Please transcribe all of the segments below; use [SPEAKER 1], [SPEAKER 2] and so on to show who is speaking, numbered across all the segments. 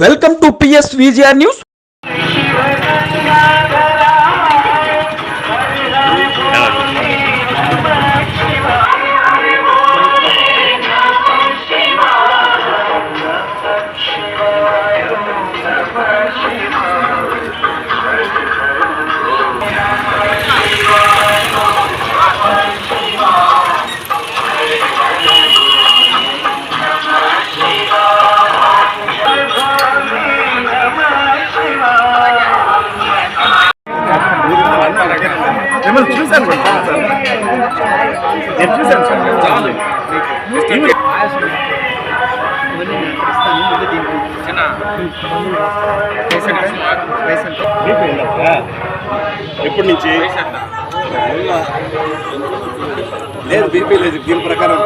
[SPEAKER 1] welcome to PS VGR
[SPEAKER 2] news చూశాను నేను చూశాను సార్ ఎప్పటి నుంచి లేదు బీపీ లేదు దీని ప్రకారం.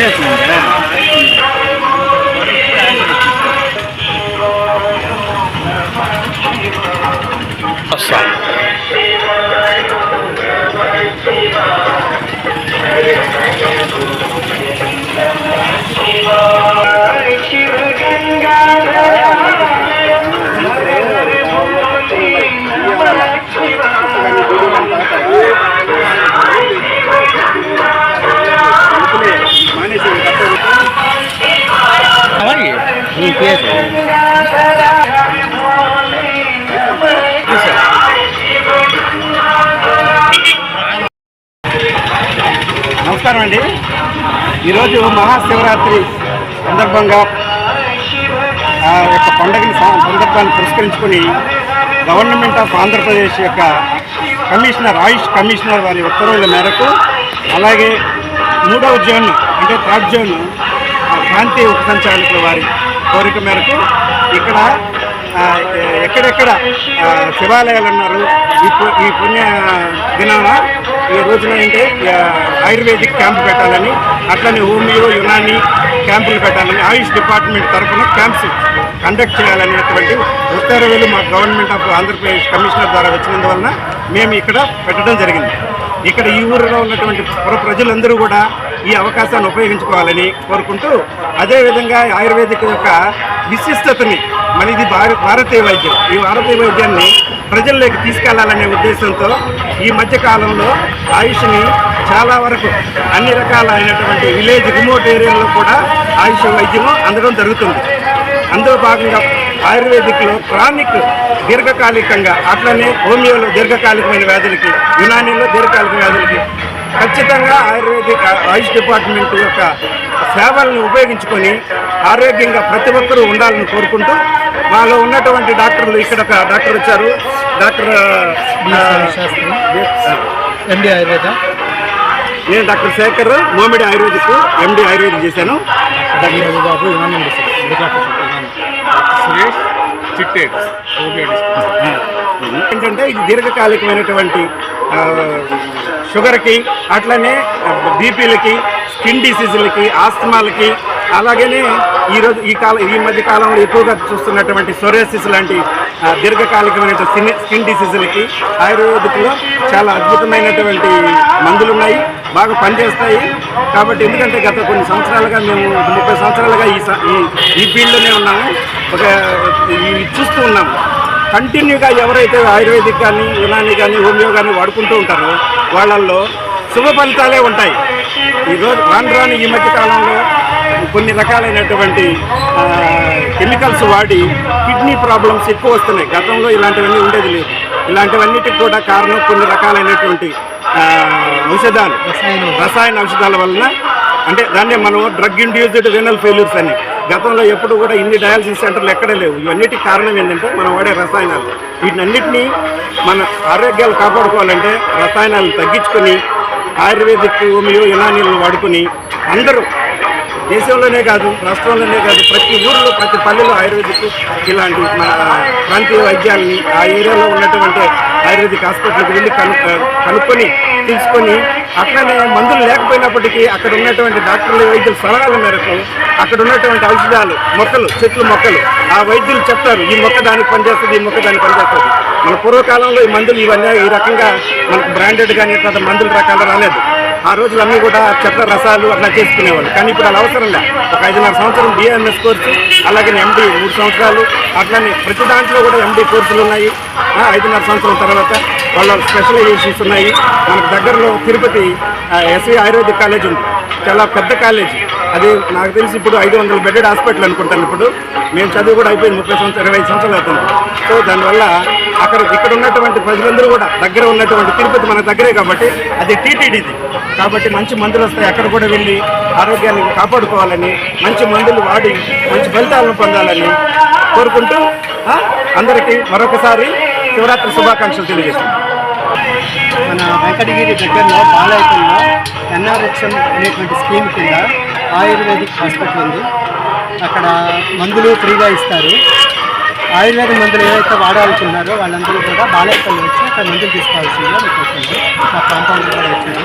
[SPEAKER 2] ఆయాసం ఉందా? నమస్కారం అండి. ఈరోజు మహాశివరాత్రి సందర్భంగా ఆ యొక్క పండుగని సందర్భాన్ని పురస్కరించుకొని గవర్నమెంట్ ఆఫ్ ఆంధ్రప్రదేశ్ యొక్క కమిషనర్ ఆయుష్ కమిషనర్ వారి ఉత్తర్వుల మేరకు అలాగే మూడవ జోన్ అంటే థర్డ్ జోన్ కాంతి ప్రాంతీయ ఉప సంచాలకుల వారి కోరిక మేరకు ఇక్కడ ఎక్కడెక్కడ శివాలయాలు ఉన్నారు ఈ ఈ పుణ్య దినాన ఈ రోజున ఏంటంటే ఆయుర్వేదిక్ క్యాంప్ పెట్టాలని అట్లనే హోమియో యునాని క్యాంపులు పెట్టాలని ఆయుష్ డిపార్ట్మెంట్ తరఫున క్యాంప్స్ కండక్ట్ చేయాలనేటువంటి ఉత్తర్వులు మా గవర్నమెంట్ ఆఫ్ ఆంధ్రప్రదేశ్ కమిషనర్ ద్వారా వచ్చినందువలన మేము ఇక్కడ పెట్టడం జరిగింది. ఇక్కడ ఈ ఊరిలో ఉన్నటువంటి ప్రజలందరూ కూడా ఈ అవకాశాన్ని ఉపయోగించుకోవాలని కోరుకుంటూ అదేవిధంగా ఆయుర్వేదిక్ యొక్క విశిష్టతని మరి ఇది భారతీయ వైద్యం. ఈ భారతీయ వైద్యాన్ని ప్రజల్లోకి తీసుకెళ్ళాలనే ఉద్దేశంతో ఈ మధ్య కాలంలో ఆయుష్ని చాలా వరకు అన్ని రకాలైనటువంటి విలేజ్ రిమోట్ ఏరియాలో కూడా ఆయుష్ వైద్యము అందడం జరుగుతుంది. అందులో భాగంగా ఆయుర్వేదిక్లో క్రానిక్ దీర్ఘకాలికంగా అట్లనే హోమియోలో దీర్ఘకాలికమైన వ్యాధులకి యునానీలో దీర్ఘకాలిక వ్యాధులకి ఖచ్చితంగా ఆయుర్వేదిక్ ఆయుష్ డిపార్ట్మెంట్ యొక్క సేవలను ఉపయోగించుకొని ఆరోగ్యంగా ప్రతి ఒక్కరూ ఉండాలని కోరుకుంటూ మాలో ఉన్నటువంటి డాక్టర్లు ఇక్కడ ఒక డాక్టర్ వచ్చారు. Doctor
[SPEAKER 3] MD Ayurveda.
[SPEAKER 2] నేను doctor Shekhar Momidi ayurvedic MD ayurvedic చేశాను.
[SPEAKER 3] డాక్టర్ రఘుబాబు
[SPEAKER 2] ఏంటంటే ఇది దీర్ఘకాలికమైనటువంటి షుగర్కి అట్లనే బీపీలకి స్కిన్ డిసీజులకి ఆస్తమాలకి అలాగనే ఈరోజు ఈ కాలం ఈ మధ్య కాలంలో ఎక్కువగా చూస్తున్నటువంటి సొరేసిస్ లాంటి దీర్ఘకాలికమైన స్కిన్ స్కిన్ డిసీజులకి ఆయుర్వేదిక్లో చాలా అద్భుతమైనటువంటి మందులు ఉన్నాయి బాగా పనిచేస్తాయి. కాబట్టి ఎందుకంటే గత కొన్ని సంవత్సరాలుగా మేము ముప్పై సంవత్సరాలుగా ఈ స- ఈ ఈ ఫీల్డ్లోనే ఉన్నాము. ఒక ఇవి చూస్తూ ఉన్నాము. కంటిన్యూగా ఎవరైతే ఆయుర్వేదిక్ కానీ యునాని కానీ హోమియో కానీ వాడుకుంటూ ఉంటారో వాళ్ళల్లో శుభ ఫలితాలే ఉంటాయి. ఈరోజు రాను రాను ఈ మధ్య కాలంలో కొన్ని రకాలైనటువంటి కెమికల్స్ వాడి కిడ్నీ ప్రాబ్లమ్స్ ఎక్కువ వస్తున్నాయి. గతంలో ఇలాంటివన్నీ ఉండేది లేదు. ఇలాంటివన్నిటికి కూడా కారణం కొన్ని రకాలైనటువంటి ఔషధాలు. రసాయన ఔషధాల వలన అంటే దాన్నే మనం డ్రగ్ ఇండ్యూస్డ్ రినల్ ఫెయిల్యూర్స్ అని. గతంలో ఎప్పుడు కూడా ఇన్ని డయాలసిస్ సెంటర్లు ఎక్కడ లేవు. ఇవన్నిటికి కారణం ఏంటంటే మనం వాడే రసాయనాలు. వీటినన్నిటినీ మన ఆరోగ్యాలు కాపాడుకోవాలంటే రసాయనాలను తగ్గించుకొని ఆయుర్వేదిక్ హోమియో యునానీలను వాడుకొని అందరూ దేశంలోనే కాదు రాష్ట్రంలోనే కాదు ప్రతి ఊరిలో ప్రతి పల్లెలో ఆయుర్వేదిక్ ఇలాంటి మన ప్రాంతీయ వైద్యాన్ని ఆ ఏరియాలో ఉన్నటువంటి ఆయుర్వేదిక్ హాస్పిటల్కి వెళ్ళి కను కనుక్కొని తీసుకొని అట్లనే మందులు లేకపోయినప్పటికీ అక్కడ ఉన్నటువంటి డాక్టర్లు వైద్యుల సలహాల మేరకు అక్కడ ఉన్నటువంటి ఔషధాలు మొక్కలు చెట్లు మొక్కలు ఆ వైద్యులు చెప్తారు ఈ మొక్క దానికి పనిచేస్తుంది ఈ మొక్క దానికి పనిచేస్తుంది. మన పూర్వకాలంలో ఈ మందులు ఇవన్నీ ఈ రకంగా మనకు బ్రాండెడ్ కానీ ఇట్లా మందుల రకాలు రాలేదు. ఆ రోజులన్నీ కూడా చెత్త రసాలు అట్లా చేసుకునేవాళ్ళు. కానీ ఇప్పుడు అలా అవసరం లే. ఒక ఐదున్నర సంవత్సరం బిఎంఎస్ కోర్సు అలాగే ఎండి మూడు సంవత్సరాలు అట్లానే ప్రతి దాంట్లో కూడా ఎండి కోర్సులు ఉన్నాయి. ఐదున్నర సంవత్సరం తర్వాత వాళ్ళ స్పెషలైజేషన్స్ ఉన్నాయి. మనకు దగ్గరలో తిరుపతి ఎస్వి ఆయుర్వేదిక్ కాలేజ్ ఉంది. చాలా పెద్ద కాలేజ్. అది నాకు తెలిసి ఇప్పుడు ఐదు వందల బెడెడ్ హాస్పిటల్ అనుకుంటాను ఇప్పుడు. మేము చదువు కూడా అయిపోయింది ముప్పై సంవత్సరాలు ఇరవై సంవత్సరాలు అవుతుంది. సో దానివల్ల అక్కడ ఇక్కడ ఉన్నటువంటి ప్రజలందరూ కూడా దగ్గర ఉన్నటువంటి తిరుపతి మన దగ్గరే కాబట్టి అది టీటీడీది కాబట్టి మంచి మందులు వస్తాయి. అక్కడ కూడా వెళ్ళి ఆరోగ్యాన్ని కాపాడుకోవాలని మంచి మందులు వాడి మంచి ఫలితాలను పొందాలని కోరుకుంటూ అందరికీ మరొకసారి శివరాత్రి శుభాకాంక్షలు తెలియజేస్తాను
[SPEAKER 3] మన వెంకటగిరి దగ్గరలో బాలాయపల్లిలో ఎన్ఆర్హెచ్ఎం అనేటువంటి స్కీమ్ కింద ఆయుర్వేదిక్ హాస్పిటల్ ఉంది. అక్కడ మందులు ఫ్రీగా ఇస్తారు. ఆయుర్వేద మందులు ఏవైతే వాడాలనుకున్నారో వాళ్ళందరూ కూడా బాలాయపల్లి వచ్చి అక్కడ మందులు తీసుకోవాల్సిందిగా మీకు వచ్చింది మా కాంపౌండర్ కూడా వచ్చారు.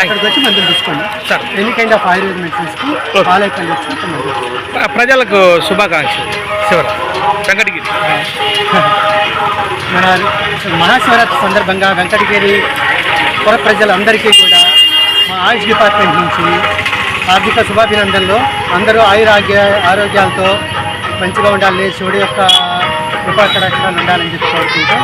[SPEAKER 3] అక్కడికి వచ్చి మందులు తీసుకోండి.
[SPEAKER 4] Sir.
[SPEAKER 3] Any kind of Ayurveda మెడిసిన్స్కి Balayapalli వచ్చి అక్కడ మందులు
[SPEAKER 4] ప్రజలకు శుభాకాంక్షలు. శివరాత్రి. వెంకటగిరి.
[SPEAKER 3] మన మహాశివరాత్రి సందర్భంగా వెంకటగిరి పుర ప్రజలందరికీ కూడా ఆయుష్ డిపార్ట్మెంట్ నుంచి ఆర్థిక శుభాభినందనలు. అందరూ ఆయురాగ్య ఆరోగ్యాలతో మంచిగా ఉండాలి శివుడి యొక్క కృపాకటాక్షాలు ఉండాలని చెప్పి కోరుకుంటూ